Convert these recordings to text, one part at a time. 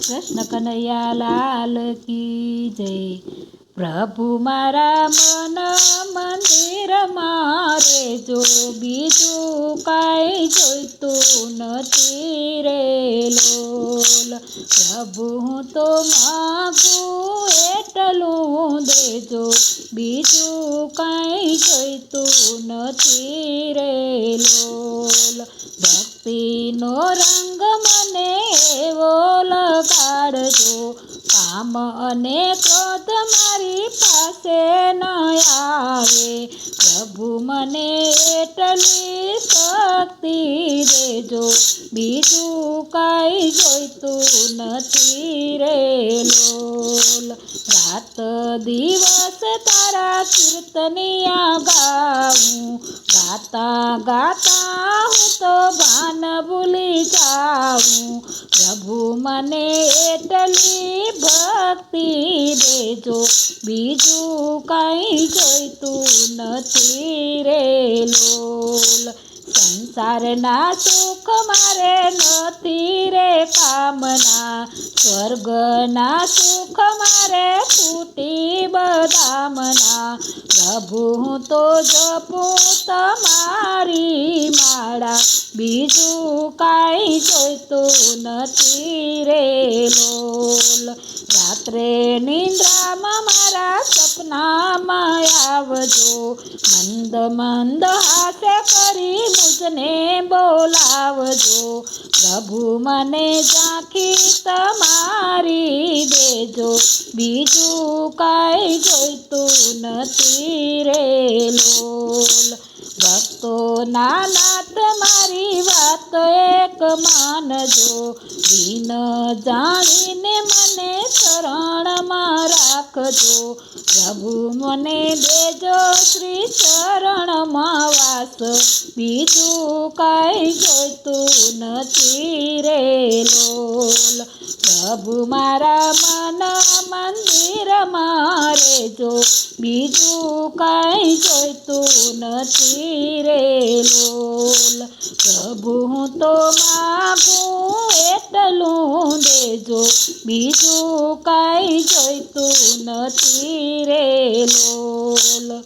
કૃષ્ણ કનૈયા લાલ કી જય. પ્રભુ મારા મન મંદિર મારે જો બીજું કાંઈ જોઈતું નથી રે લોલ. પ્રભુ હું તો માગું એટલું દેજો, બીજું કાંઈ જોઈતું નથી રે લોલ. ભક્તિનો રંગ મને એવો લગાડજો કામ અને ક્રોધ મારી પાસે ન આવે. પ્રભુ મને એટલી શક્તિ દેજો. બીજું કાંઈ જોઈતું નથી રે લોલ. રાત દિવસ તારા કીર્તનિયા ગાઉં ગાતા ગાતા તો ભાન ભૂલી જાઉં. પ્રભુ મને એટલી ભક્તિ દેજો. બીજું કંઈ જોઈતું નથી રે લોલ. સંસારના સુખ મારે નથી રે કામના. સ્વર્ગના સુખ મારે ફૂટી બદામના. પ્રભુ, હું તો જપું તમારી માળા. બીજું કાંઈ જોઈતું નથી રે લોલ. રાત્રે નિંદ્રામાં મારા સપનામાં આવજો. મંદ મંદ હાથે કરી મુજને બોલાવજો. પ્રભુ મને ઝાંખી તમારી દેજો. બીજું કાંઈ જોઈતું નથી રે લોલ. ભક્તોના નાથ મારી વાત એક માનજો દિન જાણીને મને શરણમાં રાખજો. પ્રભુ મને દેજો શ્રી ચરણમાં વાસ. બીજું કાંઈ જોઈતું નથી રે લોલ. પ્રભુ મારા મન મંદિર મારે જો બીજું કાંઈ જોઈતું નથી રે લોલ. પ્રભુ હું તો માગું એટલું દેજો બીજું કાંઈ જોઈતું નથી રે લોલ.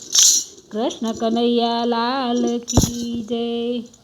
કૃષ્ણ કનૈયા લાલ કી જય.